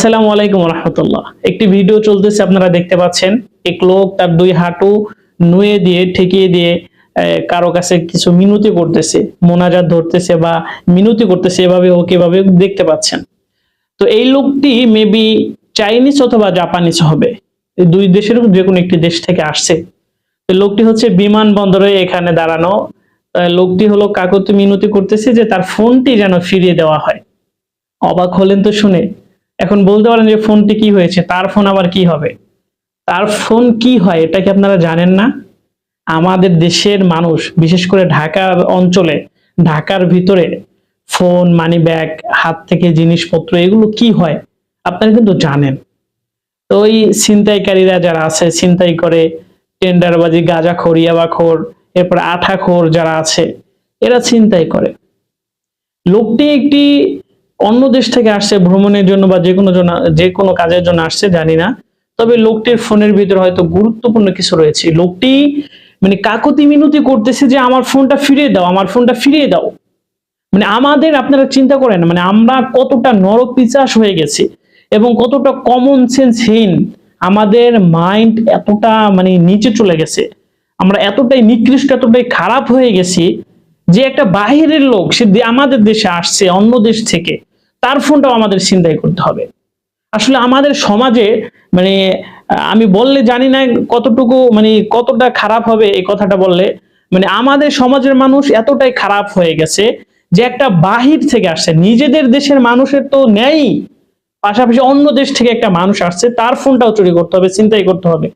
আসসালামু আলাইকুম রহমতুল্লাহ। একটি ভিডিও চলতেছে, আপনারা দেখতে পাচ্ছেন। এক লোক তার দুই হাঁটু নুয়ে দিয়ে, ঠেকিয়ে দিয়ে কারও কাছে কিছু মিনতি করতেছে, মোনাজাত ধরতেছে বা মিনতি করতেছে, এভাবে ওকে এভাবে দেখতে পাচ্ছেন। তো এই লোকটি মেবি চাইনিজ অথবা জাপানিজ হবে। দুই দেশের যে কোনো একটি দেশ থেকে আসছে। তো লোকটি হচ্ছে বিমানবন্দরে এখানে দাঁড়ানো। লোকটি হলো কাকতি মিনতি করতেছে যে তার ফোনটি যেন ফিরিয়ে দেওয়া হয়। অবাক হলেন তো শুনে। এখন বলতে পারেন যে ফোনটি কি হয়েছে, তার ফোন আবার কি হবে? তার ফোন কি হয়, এটা কি আপনারা জানেন না? আমাদের দেশের মানুষ, বিশেষ করে ঢাকার অঞ্চলে, ঢাকার ভিতরে ফোন মানি ব্যাগ হাত থেকে জিনিসপত্র, এগুলো কি হয়, আপনারা কিন্তু জানেন। তো ওই ছিনতাইকারীরা যারা আছে, ছিনতাই করে, টেন্ডারবাজি, গাঁজাখোর, ইয়াবাখোর, এরপর আঠাখোর যারা আছে, এরা ছিনতাই করে। লোকটি একটি অন্য দেশ থেকে আসছে, ভ্রমণের জন্য বা যে কোনো যে কোনো কাজের জন্য আসছে, জানি না। তবে লোকটির ফোনের ভিতরে হয়তো গুরুত্বপূর্ণ কিছু রয়েছে। লোকটি মানে কাকতি মিনতি করতেছে যে, আমার ফোনটা ফিরিয়ে দাও, আমার ফোনটা ফিরিয়ে দাও। মানে আমাদের আপনারা চিন্তা করেন মানে আমরা কতটা নরপিচাস হয়ে গেছি এবং কতটা কমন সেন্সহীন আমাদের মাইন্ড এতটা মানে নিচে চলে গেছে। আমরা এতটাই নিকৃষ্ট, এতটাই খারাপ হয়ে গেছি যে, একটা বাহিরের লোক, সে আমাদের দেশে আসছে, অন্য দেশ থেকে। তার ফোনটাও আমাদের চিন্তাই করতে হবে। আসলে আমাদের সমাজে মানে আমি বললে জানি না কতটুকু মানে কতটা খারাপ হবে এই কথাটা বললে মানে আমাদের সমাজের মানুষ এতটাই খারাপ হয়ে গেছে যে একটা বাহির থেকে আসছে। নিজেদের দেশের মানুষের তো নেই, পাশাপাশি অন্য দেশ থেকে একটা মানুষ আসছে, তার ফোনটাও চুরি করতে হবে চিন্তাই করতে হবে।